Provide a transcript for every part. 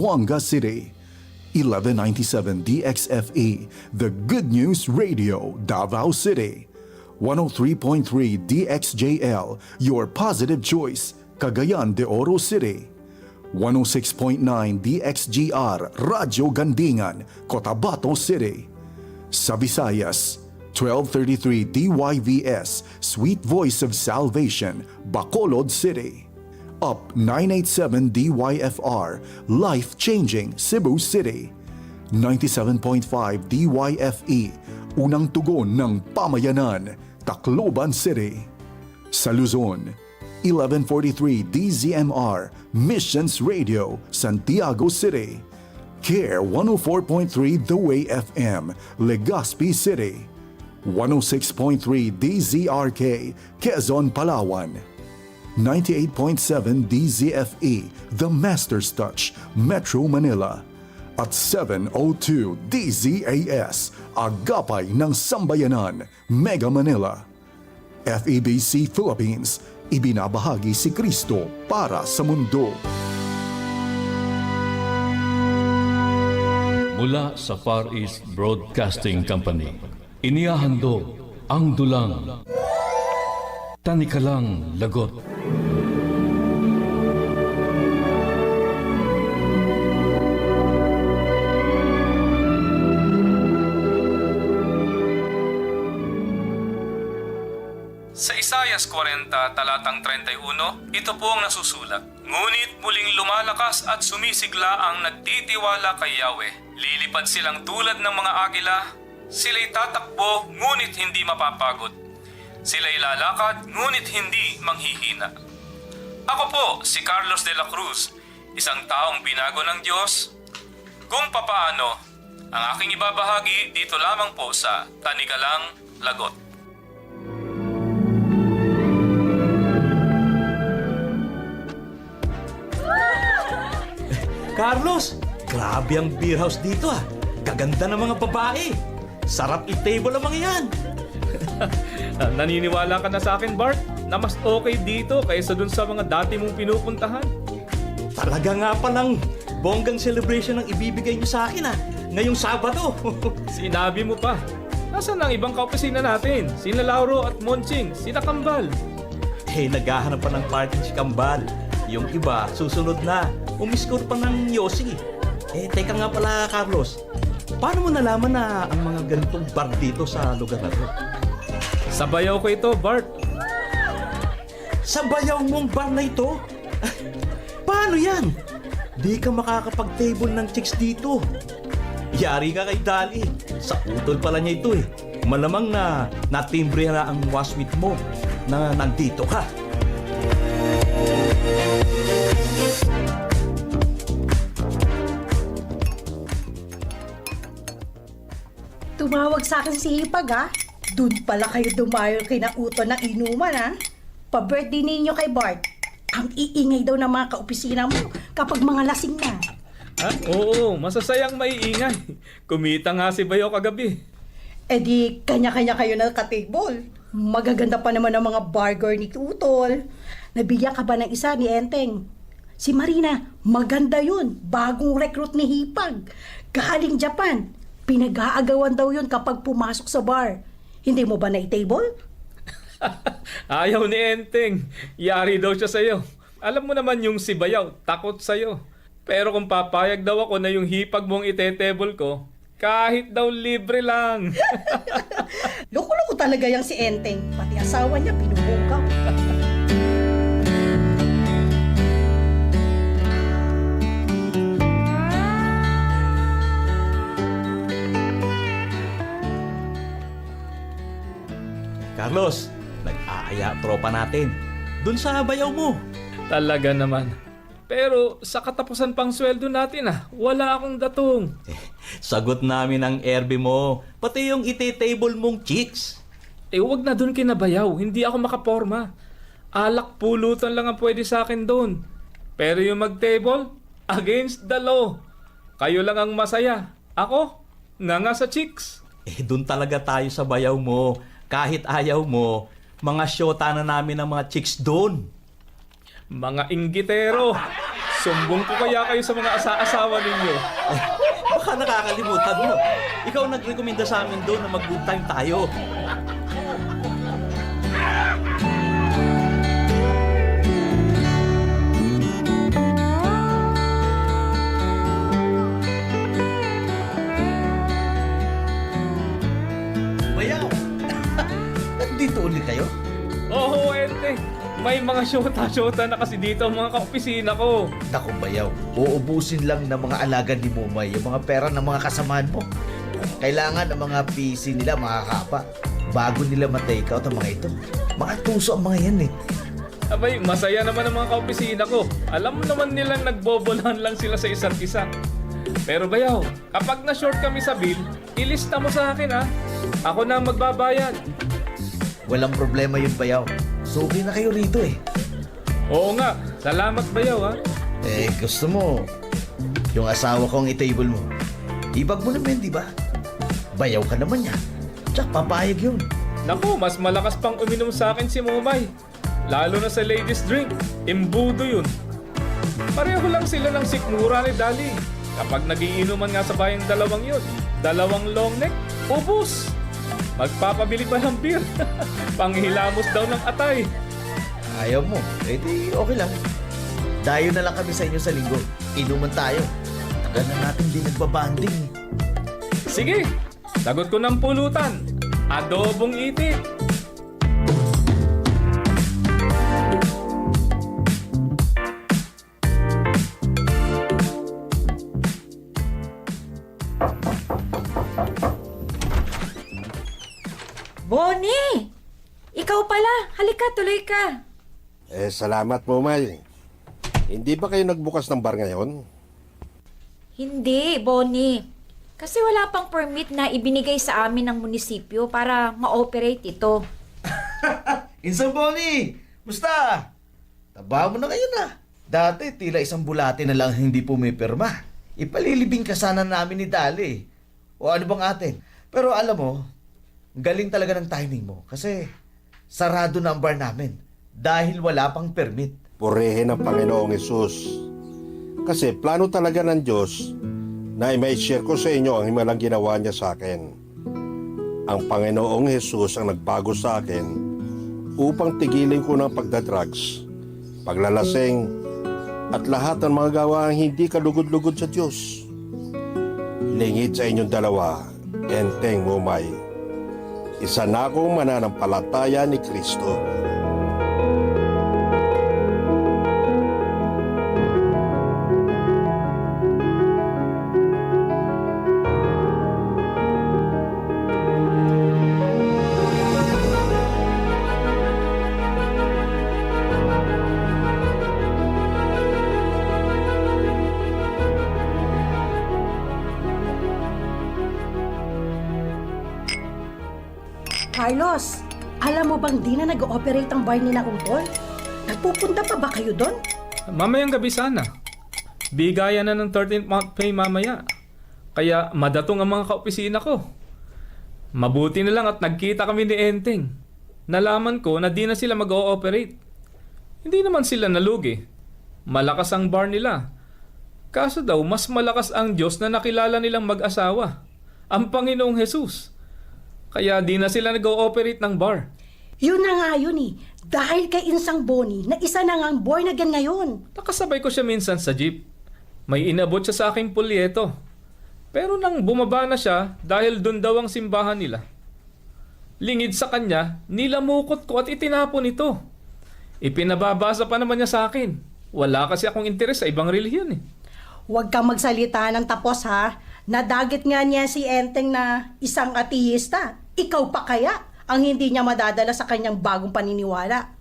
Zamboanga City. 1197 DXFE, The Good News Radio, Davao City. 103.3 DXJL, Your Positive Choice, Cagayan de Oro City. 106.9 DXGR, Radyo Gandingan, Cotabato City. Sa Visayas, 1233 DYVS, Sweet Voice of Salvation, Bacolod City. Up 987 DYFR, Life Changing, Cebu City. 97.5 DYFE, Unang Tugon ng Pamayanan, Tacloban City. Sa Luzon, 1143 DZMR, Missions Radio, Santiago City. Care 104.3 The Way FM, Legazpi City. 106.3 DZRK, Quezon, Palawan. 98.7 DZFE, The Master's Touch, Metro Manila. At 702 DZAS, Agapay ng Sambayanan, Mega Manila. FEBC Philippines, ibinabahagi si Kristo para sa mundo. Mula sa Far East Broadcasting Company, inihahandog ang dulang Tanikalang Lagot. Sa Isayas 40 talatang 31, ito po ang nasusulat. Ngunit muling lumalakas at sumisigla ang nagtitiwala kay Yahweh. Lilipad silang tulad ng mga agila. Sila'y tatakbo ngunit hindi mapapagod. Sila'y lalakad ngunit hindi manghihina. Ako po si Carlos de la Cruz, isang taong binago ng Diyos. Kung papaano, ang aking ibabahagi dito lamang po sa Tanikalang Lagot. Carlos, grabe ang beer house dito ah. Kaganda ng mga babae. Sarap i-table ang mga yan. Naniniwala ka na sa akin, Bart, na mas okay dito kaysa dun sa mga dati mong pinupuntahan. Talaga nga palang bonggang celebration ang ibibigay niyo sa akin ah. Ngayong Sabado. Sinabi mo pa. Nasaan ang ibang kaopisina natin? Sina Lauro at Monching, sina Kambal. eh, naghahanap pa ng party si Kambal. Yung iba, susunod na. Umiscore pa ng Yossi. Eh, teka nga pala, Carlos. Paano mo nalaman na ang mga ganitong bar dito sa lugar na to? Sabayaw ko ito, Bart. Sa bayaw mong bar na ito? Paano yan? Di ka makakapag-table ng chicks dito. Yari ka kay Dali. Sa utol pala niya ito eh. Malamang na natimbre na ang waswit mo na nandito ka. Tumawag sa akin si Hipag ha. Doon pala kayo dumayo kina Uto ng inuman ha. Pa-birthday ninyo kay Bart. Ang iingay daw ng mga kaopisina mo kapag mga lasing na. Ha? Oo, masasayang maiingay. Kumita nga si Bayaw kagabi. E di kanya-kanya kayo na katable. Magaganda pa naman ang mga burger ni Utol. Nabigyan ka ba ng isa ni Enteng? Si Marina, maganda yun. Bagong recruit ni Hipag. Galing Japan. Pinag-aagawan daw yun kapag pumasok sa bar. Hindi mo ba na-table? Ayaw ni Enteng. Yari daw siya sa'yo. Alam mo naman yung si Bayaw, takot sa'yo. Pero kung papayag daw ako na yung hipag mong itetable ko, kahit daw libre lang. Loko-loko talaga yung si Enteng. Pati asawa niya, pinubugaw. Carlos, nag-aaya tropa natin. Doon sa bayaw mo. Talaga naman. Pero sa katapusan pang sweldo natin ah, wala akong datong. Sagot namin ang RB mo. Pati yung ite-table mong chicks. Eh wag na doon kinabayaw, hindi ako makaporma. Alak pulutan lang ang pwede sa akin doon. Pero yung mag-table, against the law. Kayo lang ang masaya. Ako, nga nga sa chicks. Eh, doon talaga tayo sa bayaw mo. Kahit ayaw mo, mga shota na namin ng mga chicks doon. Mga inggitero. Sumbong ko kaya kayo sa mga asa-asawa ninyo. Baka nakakalimutan mo. Ikaw nagrekomenda sa amin doon na mag-good time tayo. Mga syota-syota na kasi dito ang mga kaopisina ko. Naku bayaw, uubusin lang ng mga alaga ni Mumay yung mga pera ng mga kasamahan mo. Kailangan ng mga PC nila makakapa bago nila ma-take out ang mga ito. Mga tuso ang mga yan eh. Abay, masaya naman ang mga kaopisina ko. Alam naman nilang nagbobolahan lang sila sa isa't isa. Pero bayaw, kapag na-short kami sa bill, ilista mo sa akin ha. Ako na ang magbabayad. Walang problema yun bayaw. Sugi na kayo rito eh. Oo nga, salamat bayaw ha. Eh gusto mo, yung asawa kong i-table mo. Ibag mo naman, di ba? Bayaw ka naman yan. Tsaka papayag yun. Naku, mas malakas pang uminom sa akin si Mumay. Lalo na sa ladies drink. Imbudo yun. Pareho lang sila ng sikmura ni Dali. Kapag nagiinuman nga sa bayang dalawang yun, dalawang long neck, ubus. Magpapabili pa ng beer. Panghilamos daw ng atay. Ayaw mo, eh di okay lang. Dayo na lang kami sa inyo sa linggo. Inuman tayo. Tagal na natin din nagbabanding. Sige, sagot ko ng pulutan. Adobong itik. Ka. Eh, salamat po, May. Hindi ba kayo nagbukas ng bar ngayon? Hindi, Bonnie. Kasi wala pang permit na ibinigay sa amin ng munisipyo para ma-operate ito. Insan Bonnie! Musta? Taba mo na kayo na. Dati, tila isang bulate na lang hindi pumipirma. Ipalilibing ka sana namin ni Dali. O ano bang atin? Pero alam mo, galing talaga ng timing mo. Kasi sarado na ang bar namin. Dahil wala pang permit. Purihin ng Panginoong Yesus. Kasi plano talaga ng Diyos na may share ko sa inyo ang himalang ginawa niya sa akin. Ang Panginoong Yesus ang nagbago sa akin upang tigilin ko ng pagdadrugs, paglalasing, at lahat ng mga gawaang hindi kalugod-lugod sa Diyos. Lingid sa inyong dalawa, enteng mumay. Isa na akong mananampalataya ni Kristo. Bang di na nag-ooperate ang bar ni na? Nagpupunta pa ba kayo doon? Mamayang gabi sana. Bigayan na ng 13th month pay mamaya. Kaya madatong ang mga kaopisina ko. Mabuti na lang at nagkita kami ni Enteng. Nalaman ko na di na sila mag-ooperate. Hindi naman sila nalugi. Malakas ang bar nila. Kaso daw, mas malakas ang Diyos na nakilala nilang mag-asawa. Ang Panginoong Jesus. Kaya di na sila nag-ooperate ng bar. Yun na nga yun eh. Dahil kay Insang Boni na isa na nga ang born again ngayon. Nakasabay ko siya minsan sa jeep. May inabot siya sa aking pulyeto. Pero nang bumaba na siya dahil dun daw ang simbahan nila. Lingid sa kanya, nilamukot ko at itinapon ito. Ipinababasa pa naman niya sa akin. Wala kasi akong interes sa ibang relihiyon eh. Huwag kang magsalita ng tapos ha. Nadagit nga niya si Enteng na isang ateista. Ikaw pa kaya ang hindi niya madadala sa kanyang bagong paniniwala.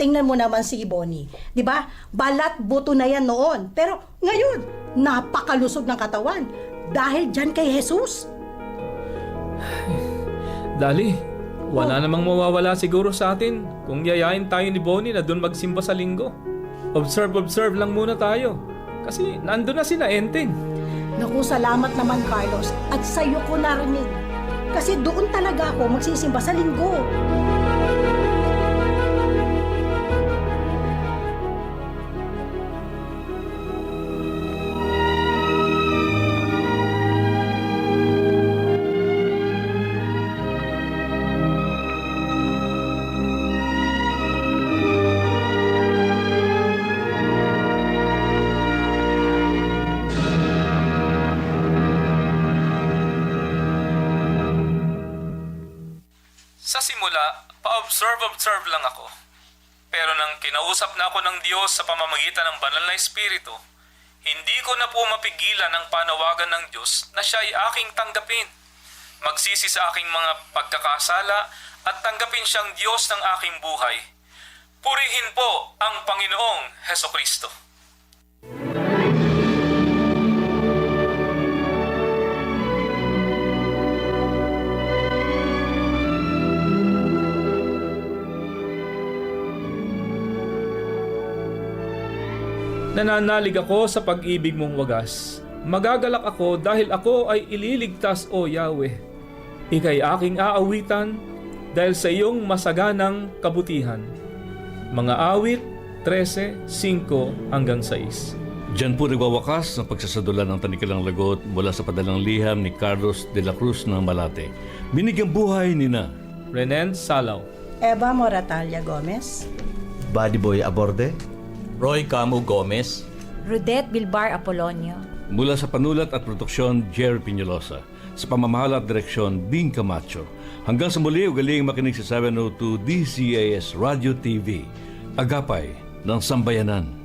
Tingnan mo naman si Bonnie. 'Di ba? Balat buto na yan noon. Pero ngayon, napakalusog ng katawan. Dahil dyan kay Jesus. Dali, wala namang mawawala siguro sa atin kung yayain tayo ni Bonnie na doon magsimba sa linggo. Observe, observe lang muna tayo. Kasi nandun na sina Enteng. Naku, salamat naman Carlos. At sa'yo ko narinig. Kasi doon talaga ako magsisimba sa linggo. Sa simula, pa-observe-observe lang ako. Pero nang kinausap na ako ng Diyos sa pamamagitan ng banal na Espiritu, hindi ko na po mapigilan ang panawagan ng Diyos na siya ay aking tanggapin. Magsisi sa aking mga pagkakasala at tanggapin siyang Diyos ng aking buhay. Purihin po ang Panginoong Heso Kristo. Nananalig ako sa pag-ibig mong wagas. Magagalak ako dahil ako ay ililigtas o Yahweh. Ika'y aking aawitan dahil sa iyong masaganang kabutihan. Mga awit 13, 5 hanggang 6. Diyan po nagwawakas ang pagsasadula ng Tanikalang Lagot mula sa padalang liham ni Carlos de la Cruz ng Malate. Binigyang buhay ni na Renen Salaw. Eva Moratalia Gomez. Body boy aborde? Roy Camu Gomez. Rudette Bilbar Apolonio. Mula sa panulat at produksyon, Jerry Piñolosa. Sa pamamahala at direksyon, Bing Camacho. Hanggang sa muli, ugaling makinig sa 702 DCAS Radio TV. Agapay ng Sambayanan.